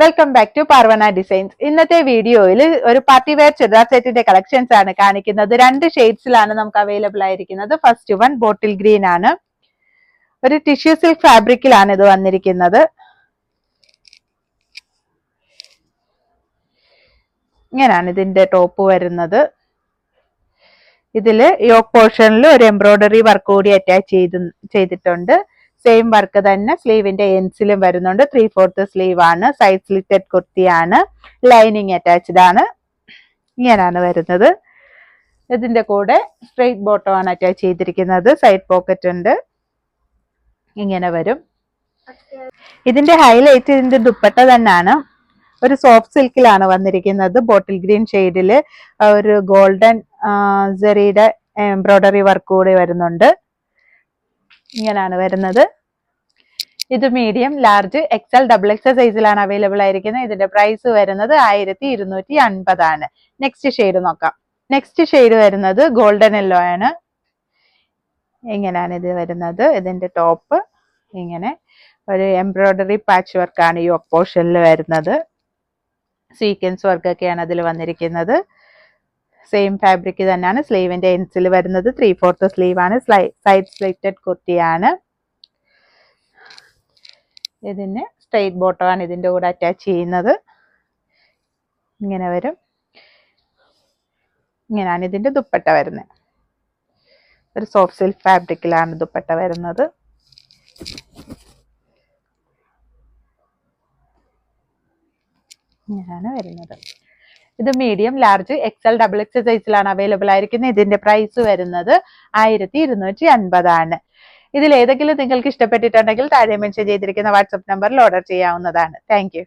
Welcome back to Parvana designs ഇന്നത്തെ വീഡിയോയിൽ ഒരു പാർട്ടി വെയർ ചുരിദാർ സെറ്റിന്റെ കളക്ഷൻസ് ആണ് കാണിക്കുന്നത്. രണ്ട് ഷെയ്ഡ്സിലാണ് നമുക്ക് അവൈലബിൾ ആയിരിക്കുന്നത്. ഫസ്റ്റ് വൺ ബോട്ടിൽ ഗ്രീൻ ആണ്. ഒരു ടിഷ്യൂ സിൽക്ക് ഫാബ്രിക്കിലാണ് ഇത് വന്നിരിക്കുന്നത്. ഇങ്ങനെയാണ് ഇതിന്റെ ടോപ്പ് വരുന്നത്. ഇതിൽ യോക്ക് പോർഷനിൽ ഒരു എംബ്രോയിഡറി വർക്ക് കൂടി അറ്റാച്ച് ചെയ്ത് ചെയ്തിട്ടുണ്ട്. സെയിം വർക്ക് തന്നെ സ്ലീവിന്റെ എൻസിലും വരുന്നുണ്ട്. ത്രീ ഫോർത്ത് സ്ലീവ് ആണ്. സൈഡ് സ്ലിറ്റഡ് കുർത്തിയാണ്. ലൈനിങ് അറ്റാച്ച്ഡ് ആണ്. ഇങ്ങനെയാണ് വരുന്നത്. ഇതിന്റെ കൂടെ സ്ട്രെയിറ്റ് ബോട്ടം ആണ് അറ്റാച്ച് ചെയ്തിരിക്കുന്നത്. സൈഡ് പോക്കറ്റ് ഉണ്ട്. ഇങ്ങനെ വരും. ഇതിന്റെ ഹൈലൈറ്റ് ഇതിന്റെ ദുപ്പട്ട തന്നെയാണ്. ഒരു സോഫ്റ്റ് സിൽക്കിലാണ് വന്നിരിക്കുന്നത്. ബോട്ടിൽ ഗ്രീൻ ഷെയ്ഡിൽ ഒരു ഗോൾഡൻ ജെറിയുടെ എംബ്രോയിഡറി വർക്ക് കൂടി വരുന്നുണ്ട്. ഇങ്ങനെയാണ് വരുന്നത്. ഇത് medium large XL double XL സൈസിലാണ് അവൈലബിൾ ആയിരിക്കുന്നത്. ഇതിന്റെ പ്രൈസ് വരുന്നത് ആയിരത്തി ഇരുന്നൂറ്റി അൻപതാണ് നെക്സ്റ്റ് ഷെയ്ഡ് നോക്കാം. നെക്സ്റ്റ് ഷെയ്ഡ് വരുന്നത് ഗോൾഡൻ യെല്ലോ ആണ്. ഇങ്ങനെയാണ് ഇത് വരുന്നത്? ഇതിന്റെ ടോപ്പ് ഇങ്ങനെ ഒരു എംബ്രോയിഡറി പാച്ച് വർക്കാണ് ഈ ഒപ്പോഷനിൽ വരുന്നത്. സീക്വൻസ് വർക്കൊക്കെയാണ് അതിൽ വന്നിരിക്കുന്നത്. സെയിം ഫാബ്രിക് തന്നെയാണ്. സ്ലീവിന്റെ എൻസിൽ വരുന്നത്. ത്രീ ഫോർത്ത് സ്ലീവാണ് സൈഡ് സ്ലിറ്റഡ് കുർത്തിയാണ്. ഇതിന് സ്ട്രെയിറ്റ് ബോട്ടമാണ് ഇതിന്റെ കൂടെ അറ്റാച്ച് ചെയ്യുന്നത്. ഇങ്ങനെ വരും. ഇങ്ങനെയാണ് ഇതിന്റെ ദുപ്പട്ട വരുന്നത് ഒരു സോഫ്റ്റ് സിൽക്ക് ഫാബ്രിക്കിലാണ് ദുപ്പട്ട വരുന്നത്. ഇങ്ങനെയാണ് വരുന്നത്. ഇത് medium large XL double X സൈസിലാണ് അവൈലബിൾ ആയിരിക്കുന്നത്. ഇതിന്റെ പ്രൈസ് വരുന്നത് ആയിരത്തി ഇരുന്നൂറ്റി അൻപതാണ്. ഇതിൽ ഏതെങ്കിലും നിങ്ങൾക്ക് ഇഷ്ടപ്പെട്ടിട്ടുണ്ടെങ്കിൽ താഴെ മെൻഷൻ ചെയ്തിരിക്കുന്ന വാട്സപ്പ് നമ്പറിൽ ഓർഡർ ചെയ്യാവുന്നതാണ്. താങ്ക്